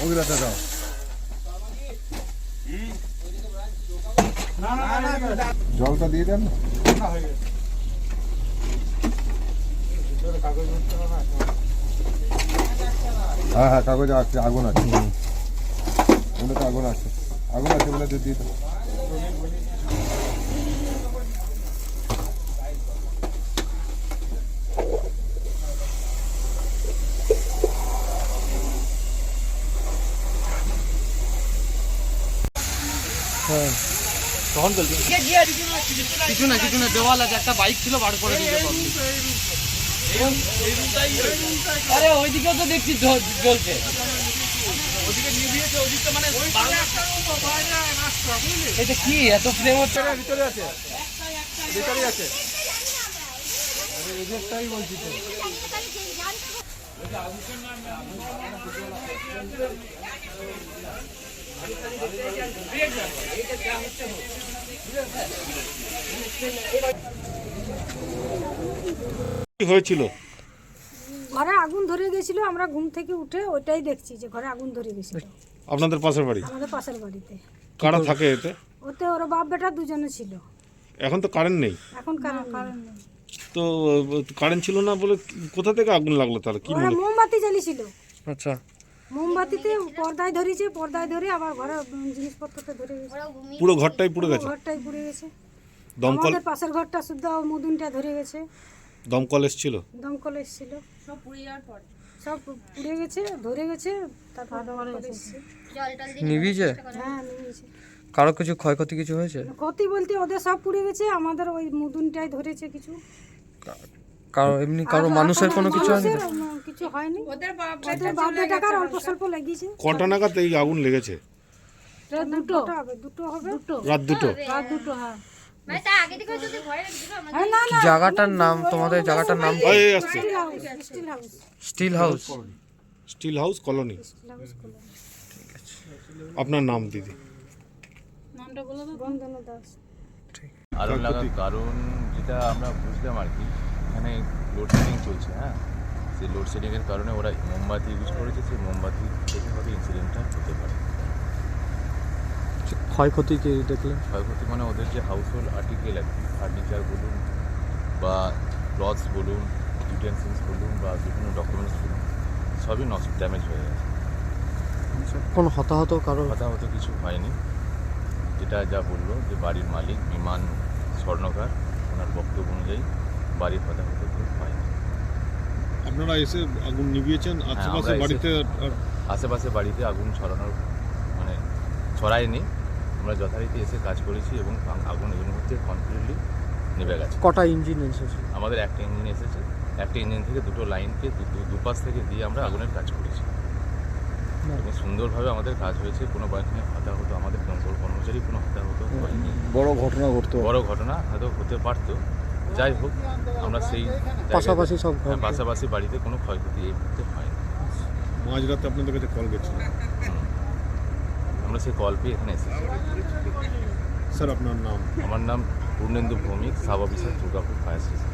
ওগুলোতে দাও। জলটা দিয়ে দেন। হ্যাঁ হ্যাঁ কাগজ আছে আগুন আছে। ওগুলোতে আগুন আছে। আগুন আছে বলে দিয়ে দাও কিছু না কিছু না দেওয়াল আছে একটা বাইক ছিল বার করে দিতে আরে ওইদিকেও তো দেখছি জ্বলছে। এটা কি এত ফ্লেম হচ্ছে? ভিতরে আছে। ভিতরে আছে। কি হয়েছিল? ঘরে আগুন ধরে গেছিল আমরা ঘুম থেকে উঠে ওইটাই দেখছি যে ঘরে আগুন ধরে গেছিল। আপনাদের পাশের বাড়ি? আমাদের পাশের বাড়িতে। কারা থাকে এতে? ওতে ওর বাপ বেটা দুজনে ছিল। এখন তো কারেন্ট নেই। এখন কারণ কারণ নেই। তো কারেন্ট ছিল না বলে কোথা থেকে আগুন লাগল তাহলে? কি মোমবাতি জ্বালিয়েছিল আচ্ছা। মোমবাতিতে পর্দায় ধরেছে পর্দায় ধরে আবার ঘরে উম, জিনিসপত্রতে ধরে গেছে। পুরো ঘরটাই পুড়ে গেছে? ঘরটাই পুড়ে গেছে। দমকল আমাদের পাশের ঘরটা শুদ্ধ মুদুনটা ধরে গেছে। দমকল এসছিল? দমকল এসেছিল। সব পুড়ে যাওয়ার পর। সব পুড়ে গেছে ধরে গেছে তারপর দমকল হ্যাঁ নিয়েছে কারও কিছু ক্ষয়ক্ষতি কিছু হয়েছে? ক্ষতি বলতে ওদের সব পুড়ে গেছে আমাদের ওই মুদুনটাই ধরেছে কিছু। কারও এমনি কারও মানুষের কোনো কিছু হয়নি। কিছু হয়নি। ওদের টাকার অল্প স্বল্প লাগিয়েছে কটা নাগাদ এই আগুন লেগেছে? দুটো। হবে? দুটো হবে? দুটো। রাত দুটো? রাত দুটো হ্যাঁ। হ্যাঁ জায়গাটার নাম? তোমাদের জায়গাটার নাম steel house steel house. Steel house? Steel house colony. Steel house খোলা আপনার নাম দিদি? বন্দনা দাস। আগুন লাগার কারণ যেটা আমরা বুঝলাম আর কি এখানে লোডশেডিং চলছে হ্যাঁ? সেই লোডশেডিংয়ের কারণে ওরা মোমবাতি ইউজ করেছে সেই মোমবাতি থেকে হয়তো ইনসিডেন্টটা হতে পারে। ক্ষয়ক্ষতি কি দেখলে ক্ষয়ক্ষতি মানে ওদের যে হাউস হোল্ড আর্টিকেল আর কি ফার্নিচার বলুন বা ক্লথস বলুন ইউটেন্সিলস বলুন বা বিভিন্ন ডকুমেন্টস বলুন সবই নষ্ট ড্যামেজ হয়ে গেছে। কোনো হতাহত কারও? হতাহত কিছু হয়নি। যেটা যা বলল যে বাড়ির মালিক বিমান স্বর্ণকার ওনার বক্তব্য অনুযায়ী বাড়ির হতাহত কেউ হয়নি আপনারা এসে আগুন নিভিয়েছেন আশেপাশে বাড়িতে আশেপাশে বাড়িতে আগুন ছড়ানোর মানে ছড়ায়নি। আমরা যথারীতি এসে কাজ করেছি এবং আগুন এই মুহূর্তে কমপ্লিটলি নেবে গেছে। কটা ইঞ্জিন এসেছে? আমাদের একটা ইঞ্জিন এসেছে। একটা ইঞ্জিন থেকে দুটো লাইনকে দুপাশ থেকে দিয়ে আমরা আগুনের কাজ করেছি। এবং সুন্দরভাবে আমাদের কাজ হয়েছে। কোনো বাড়িতে হতাহত আমাদের দমকল কর্মচারী কোনো হতাহত হয়নি। বড় ঘটনা ঘটতো। বড় ঘটনা হয়তো হতে পারতো। যাই হোক আমরা সেই পাশাপাশি সব হ্যাঁ, পাশাপাশি বাড়িতে কোনো ক্ষয়ক্ষতি এই মুহূর্তে হয়নি। মাঝরাতে আপনাদের কাছে কল গেছিল। আমরা সেই কল পেয়ে এখানে এসেছি। স্যার আপনার নাম? আমার নাম Purnendu Bhowmik sub officer Durgapur fire station